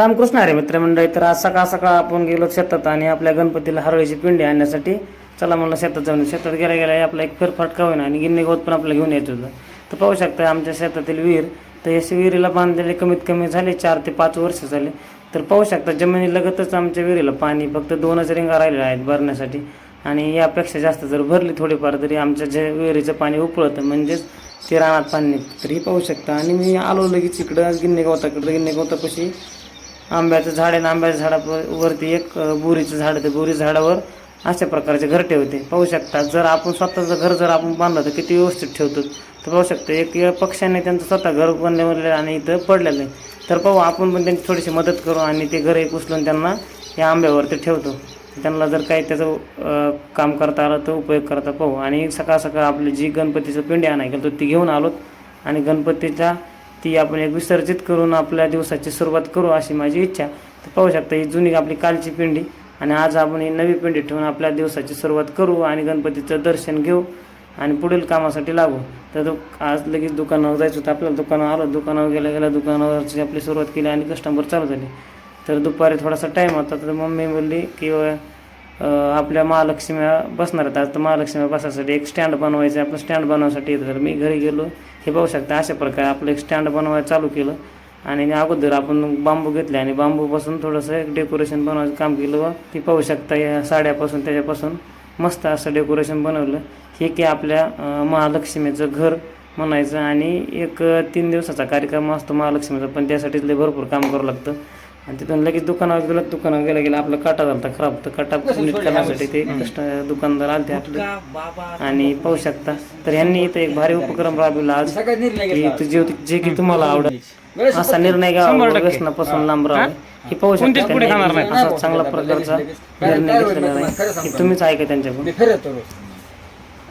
रामकृष्ण अरे मित्रमंडळी तर आज सकाळ सकाळ आपण गेलो शेतात आणि आपल्या गणपतीला हरळीची पिंडी आणण्यासाठी. चला म्हणलं शेतात जाऊन शेतात गेल्या गेल्या आपला एक फेरफटका होईना आणि गिन्नी गवत पण आपल्याला घेऊन यायचं होतं. तर पाहू शकता आमच्या शेतातील विहीर तर याची विहिरीला बांधलेले कमीत कमी झाले चार ते पाच वर्ष झाले. तर पाहू शकता जमिनीलगतच आमच्या विहिरीला पाणी फक्त दोनच रिंगा राहिलेल्या आहेत भरण्यासाठी. आणि यापेक्षा जास्त जर भरली थोडीफार तरी आमच्या जे विहिरीचं पाणी उपळतं म्हणजेच ते रानात पाणी निघतं. पाहू शकता. आणि मी आलो लगेच इकडं गिन्ने गवताकडं. गिन्ने गवतापाशी आंब्याचं झाड आहे आंब्याच्या झाडावरती एक बोरीचं झाड आहे. बोरी झाडावर अशा प्रकारचे घरटे होते पाहू शकता जर आपण स्वतःचं घर जर आपण बांधलं तर किती व्यवस्थित ठेवतो. तर पाहू शकतो एक या पक्ष्याने त्यांचं स्वतः घर बनलेलं आणि इथं पडलेलं आहे. तर पाहू आपण पण त्यांची थोडीशी मदत करू आणि ते घर एक उचलून त्यांना या आंब्यावरती ठेवतो. त्यांना जर काही त्याचं काम करता आलं तर उपयोग करता पाहू. आणि सकाळ सकाळ आपली जी गणपतीचं पिंडी आणायला गेलो ती घेऊन आलोत. आणि गणपतीच्या ती आपण एक विसर्जित करून आपल्या दिवसाची सुरुवात करू अशी माझी इच्छा. तर पाहू शकता ही जुनी आपली कालची पिंडी आणि आज आपण ही नवी पिंडी ठेवून आपल्या दिवसाची सुरुवात करू आणि गणपतीचं दर्शन घेऊ आणि पुढील कामासाठी लागू. तर दु आज लगेच दुकानावर जायचं होतं आपल्याला दुकानावर आलं दुकानावर गेल्या गेल्या दुकानावरची आपली सुरुवात केली आणि कस्टमर चालू झाले. तर दुपारी थोडासा टाईम होता तर मम्मी बोलली की आपल्या महालक्ष्म्या बसणार आहेत. आज तर महालक्ष्म्या बसायसाठी एक स्टँड बनवायचं आहे. आपण स्टँड बनवायसाठी येतं तर मी घरी गेलो हे पाहू शकता अशा प्रकारे आपलं एक स्टँड बनवायला चालू केलं. आणि अगोदर आपण बांबू घेतले आणि बांबूपासून थोडंसं एक डेकोरेशन बनवायचं काम केलं. व ती पाहू शकता या साड्यापासून त्याच्यापासून मस्त असं डेकोरेशन बनवलं. हे की आपल्या महालक्ष्मीचं घर म्हणायचं. आणि एक तीन दिवसाचा कार्यक्रम असतो महालक्ष्मीचा पण त्यासाठी लय भरपूर काम करावं लागतं. आणि तिथून लगेच दुकानावर गेलं दुकानावर गेला गेला आपला काटा झाला होता खराब. तर काटा नीट करण्यासाठी ते कष्ट दुकानदार आलते आपले. आणि पाहू शकता. तर यांनी इथं एक भारी उपक्रम राबविला आज. की जे जे की तुम्हाला आवडेल. असा निर्णय घ्यावा व्यसनापासून लांब राहावे हे पाहू शकता असा चांगला प्रकारचा निर्णय घेतलेला आहे. की तुम्हीच ऐका त्यांच्याकडून.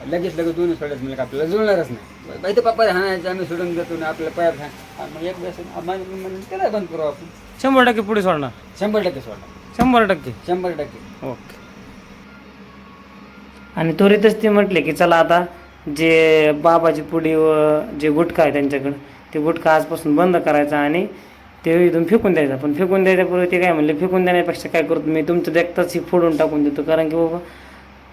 लगेच लगेच दोन्ही सोडत म्हणजे आपल्याला जुळणारच नाही. इथे पप्पा हाणायचं आम्ही सोडून देतो ना आपल्या पायात हाण. आणि मग एक दिवस त्याला बंद करू आपण. शंभर टक्के पुढे सोडणार. शंभर टक्के सोडणार. शंभर टक्के. शंभर टक्के. ओके. आणि त्वरितच ते म्हटले की चला आता जे बाबाची पुडी व जे गुटखा आहे त्यांच्याकडं ते गुटखा आजपासून बंद करायचा आणि ते इथून फेकून द्यायचा. पण फेकून द्यायच्यापूर्वी ते काय म्हणले फेकून देण्यापेक्षा काय करतो? मी तुमचं देखताच ही फोडून टाकून देतो. कारण की बाबा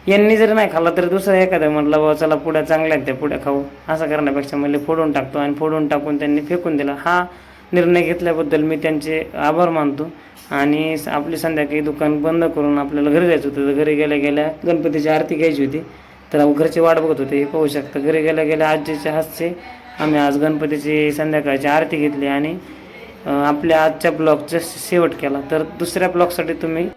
यांनी जर नाही खाल्ला तर दुसरं एखादं म्हटलं बाबा चला पुड्या चांगल्या आहेत त्या पुड्या खाऊ. असं करण्यापेक्षा म्हणजे फोडून टाकतो आणि फोडून टाकून त्यांनी फेकून दिला. हा निर्णय घेतल्याबद्दल मी त्यांचे आभार मानतो. आणि स- आपली संध्याकाळी दुकान बंद करून आपल्याला घरी जायचं होतं. तर घरी गेल्या गेल्या गणपतीची आरती घ्यायची होती. तर घरची वाट बघत होते हे पाहू शकता. घरी गेल्या गेल्या आजीच्या हस्ते आम्ही आज गणपतीची संध्याकाळची आरती घेतली आणि आपल्या आजच्या ब्लॉगचा शेवट केला. तर दुसऱ्या ब्लॉगसाठी तुम्ही